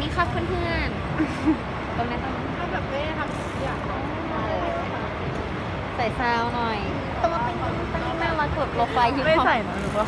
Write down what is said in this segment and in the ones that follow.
นนะพงวันนี้ครับเพื่อนๆ ตรงนั้นตรงนั้นถ้าแบบไม่ได้ทำทุกอย่างเนาะใส่ซาวหน่อยต้องเป็นต้องแม่มากดโปรไฟล์ฮิปไม่ฮอปใส่นะหรือว่า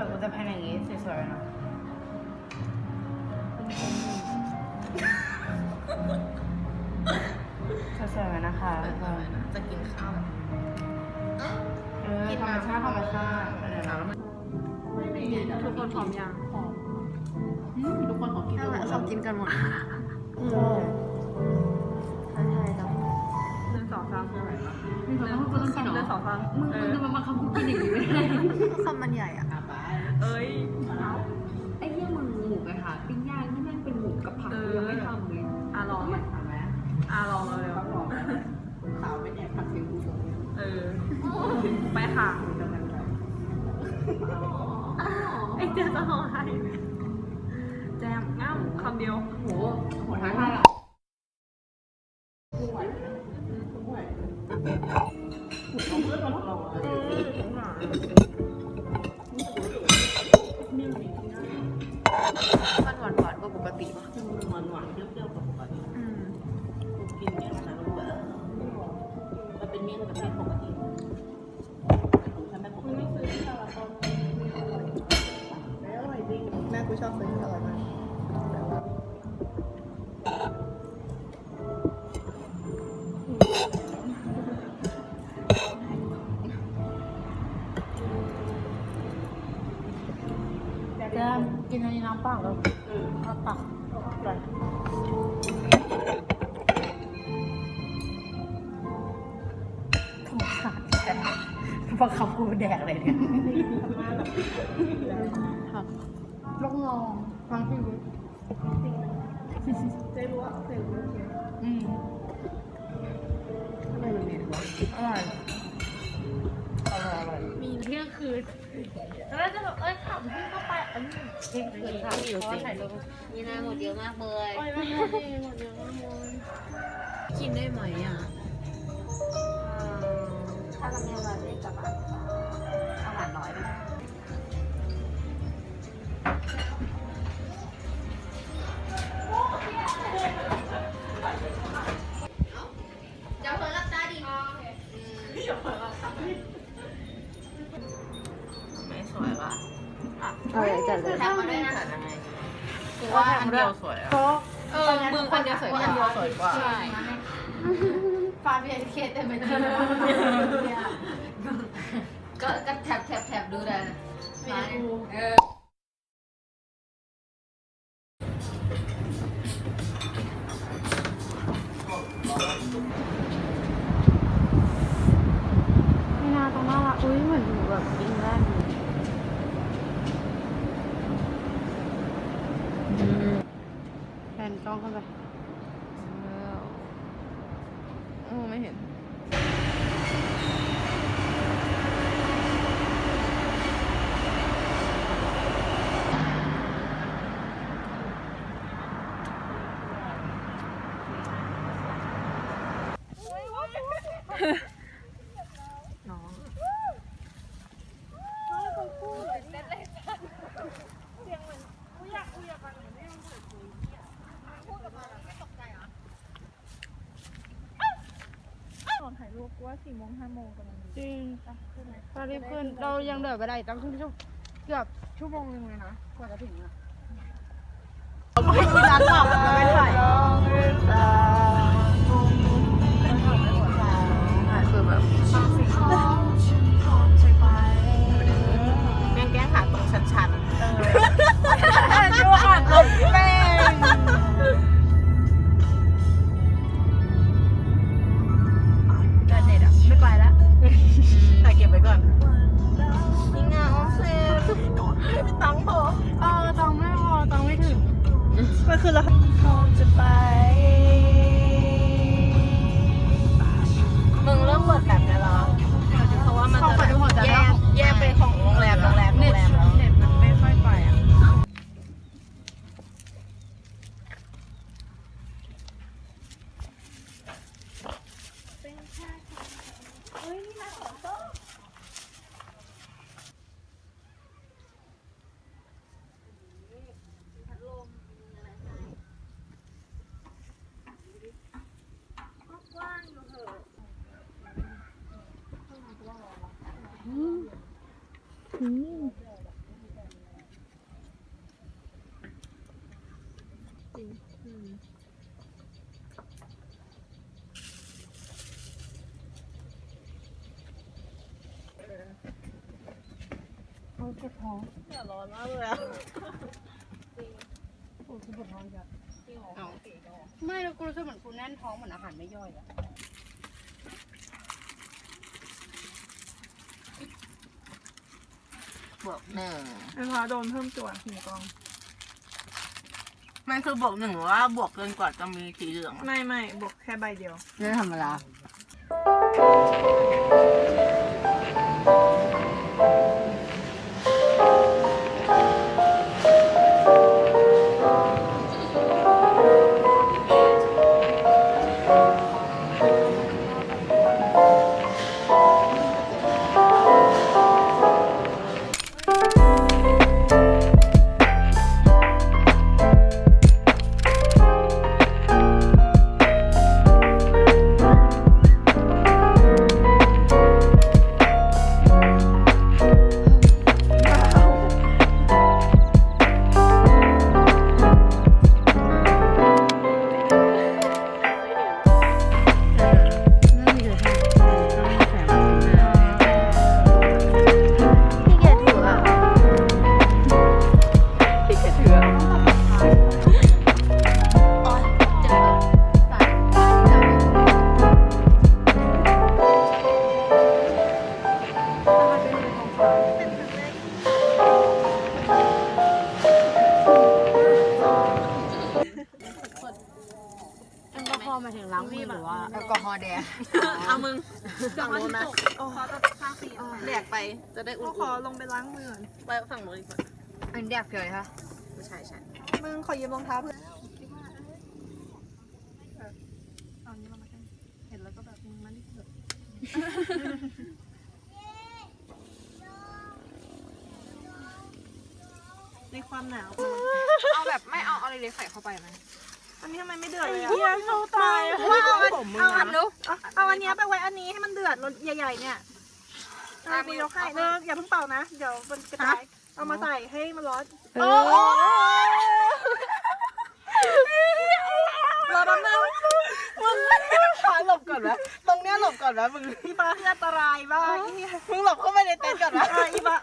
ดี๋ยวกูจะแพนอย่างงี้สวยๆนะสวยๆไหมนะคะทุกคนจะกินข้าวเออธรรมชาติธรรมชาติอะไรนะทุกคนพร้อมยังทุกคนขอกินนั่นแหละเขากินกันหมดทักทายจ้ะหนึ่งสองสามคืออะไรวะมึงต้องกูต้องกินหนึ่งเหรสอองสามมึงมึงจะมาบังคับกูกินอย่างนี้ไม่ได้คำมันใหญ่อะ เอ้ย ไอ้เหี้ยมึงหมูกระทะปิ้งย่างที่แม่งเป็นหมูกับผักกูยังไม่ทำเลยอะลองไหมทำไหมอะลองเลยต้องบอกสาวเป็นแอบผัดซีอิ๊วเออ ไปค่ะ ไอ้เจ๊จะห่อให้แจมง่ามคำเดียวโหโหท้าทายอะมั นหวานหวานกว่าปกติป่ะหวานหวานๆเปรี้ยวๆกับปกติอืมกูกินเนี่ยนะรู้แบบมันเป็นเมี่ยงแบบไม่ปกติกูแค่ไม่ปกติแม่กูชอบซื้ออร่อยมาก กินอันนี้น้ำเปล่าแล้วเอาตักไปสงสารแช่บังคับกูแดกเลยเนี่ยลองลองฟังพี่วิเจ๊รู้ว่าเจ๊รู้ว่าเจ๊อืมทำไมมันมีวะอร่อยอร่อยอร่อย มีเที่ยงคืนแล้วจะแบบเอ้ยขับพี่เข้าไปอันนี้เที่ยงคืนค่ะอยู่จริงมีนาหมดเยอะมากเลยโอ้ยไม่ได้หมดเยอะมากเลยกินได้ไหมอะถ้าเราไม่วันนี้จะแบบอาหารน้อยด้วย เออจัดเลยแถมมาด้วยนะคือว่าอันเดียวสวยอะเออมึงคนเดียวสวยกว่าอันเดียวสวยกว่าใช่ฟาเบียร์เคสแต่ไม่ได้ก็ก็แถบแถบแถบดูได้เออไม่น่าตรงน่ารักอุ้ยเหมือนหนูแบบกินแรกเลยแผ่นกล้ องเข้าไปอืมไม่เห็นถ่ายรูปว่าสี่โมง ห้าโมงกำลังจริงตอนรีบขึ้นเรายังเดินไปได้อีกตั้งครึ่งชั่วเกือบชั่วโมงหนึงเลยนะกว่าจะถึงอะไม่มีร้านหลับเราไม่ถ่ายคือแบบแกล้งแกล้งหาตรงชันดูอ่านลงแป้ ร้อนมากเลยอะไม่แล้วกูรู้สึกเหมือนกูแน่นท้องเหมือนอาหารไม่ย่อยอะ วกหนึ่งเป็นพาโดนเพิ่มจวนหูกอง มันคือบวกหนึ่งหรือว่าบวกเกินกว่าจะมีสีเหลืองอะไม่ไม่บวกแค่ใบเดียว เรื่องธรรมดา ๆไปฝั่งโน้นดีกว่าอันแดกเกยค่ะไม่ใช่ใช่มึงขอยืมรองเท้าเพื่อนเอานี้มามากันเห็นแล้วก็แบบมึงมันนี่เถอะในความหนาว เอาแบบไม่เอาอะไรเลยใส่เข้าไปไหมอันนี้ทำไมไม่เดือดเลยอะเฮียเขาตายว่าเอาอันเอาอันเอาเอาอันเนี้ยไปไว้อันนี้ให้มันเดือดรถใหญ่ๆเนี่ยอะกูยกให้เลิกอย่าเพิ่งเป่านะ เดี๋ยวมันกระจาย เอามาใส่ให้มันร้อนเออรอแป๊บนึงมึงขาหลบก่อนนะตรงเนี้ยหลบก่อนนะมึงพี่ฟ้าคืออันตรายมากมึงหลบเข้าไปในเต็นท์ก่อนนะอีฟ้า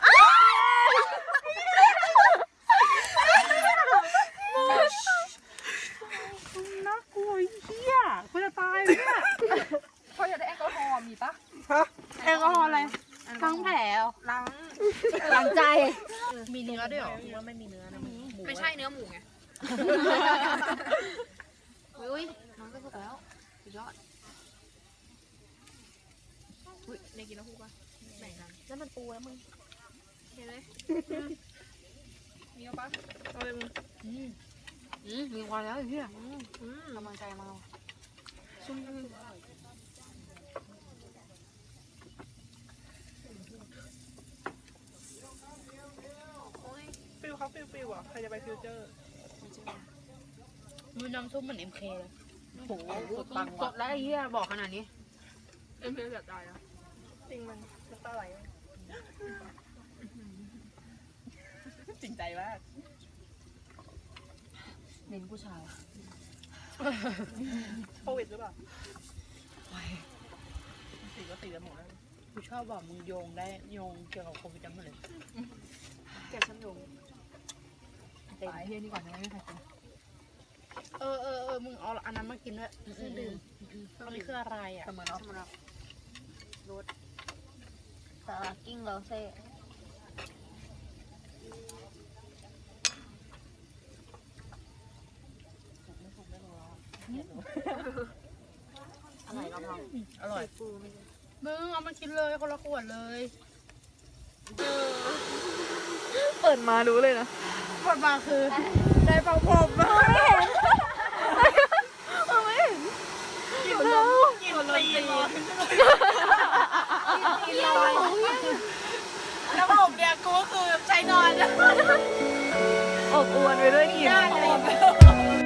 น่ากลัวเฮียกูจะตายเลยเนี่ย เขาอยากได้แอลกอฮอล์มีปะ แอลกอฮอล์อะไร ทั้งแผล ล้าง หลังใจ มีเนื้อ ด้วยเหรอว่าไม่มีเนื้อนะหมูไม่ใช่เนื้อหมูไงอุ้ยน้องก็สุกแล้วสุดยอดอุ้ยในกินแล้วพูดป่ะไหนนั้นแล้วมันปูแล้วมึงเห็นไหมมีเอาปะเอาเลยมึงอืมมีควันแล้วไอ้เหี้ยกำลังใจมาฟิลเขา ฟิลฟิลอะใครจะไปฟิวเจอร์มือน้ำซุปเหมือนเอ็มเคเลยโหสดปังว่ะสดแล้วไอ้เหี้ยบอกขนาดนี้ เอ็มเคแบบตายอะจริงมันน้ำตาไหลจริงใจมากเน้นผู้ชายโควิดหรือเปล่าสีก็สีกันหมดแล้วกูชอบบอกมึงโยงได้โยงเกี่ยวกับโควิดทั้งหมดเลยแกฉันโยง เต็ม เฮียนี่ก่อนนะไม่ใครกินเออเออเออมึงเอาอันนั้นมากินด้วยเครื่องดื่มอันนี้คืออะไรอะเสมอเนาะเสมอเนาะรสสากิ้งเราเซ่อะไรเราทอร่อยมึงเอามากินเลยคนละขวดเลย เปิดมารู้เลยนะ ขวดมาคือได้เป่าผมมาไม่เห็นไม่เห็นกินแล้วกินตีนเลยำกินลอยแล้วผมเนี่ยกูก็คือใช้นอนอบอวนไปด้วยกลิ่นได้เลย